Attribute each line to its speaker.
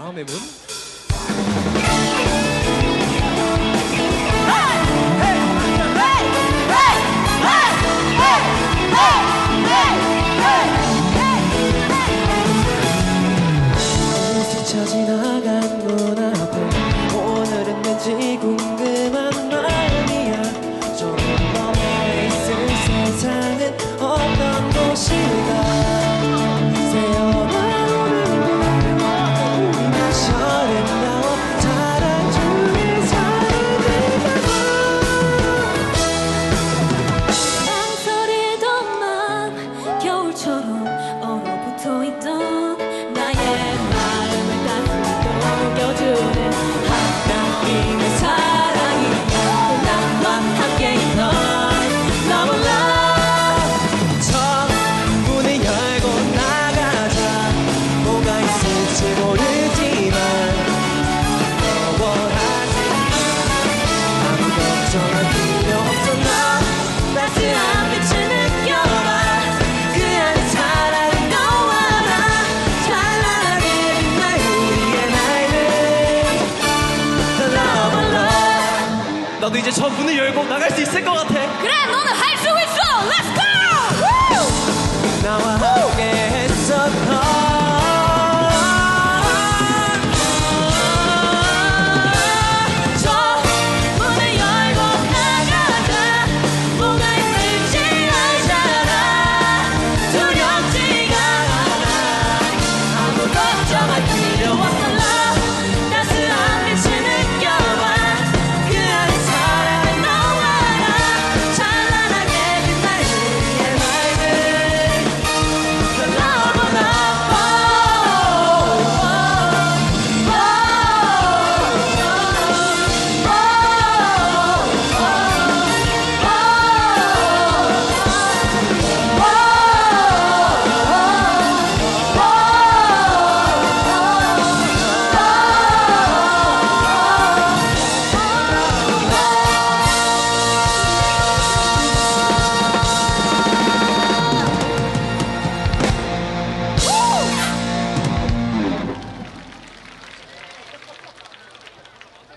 Speaker 1: Bon, mais bon.
Speaker 2: 너도 이제 전 문을 열고 나갈 수 있을 것 같아.
Speaker 3: 그래, 너는 할 수 있어. Let's go!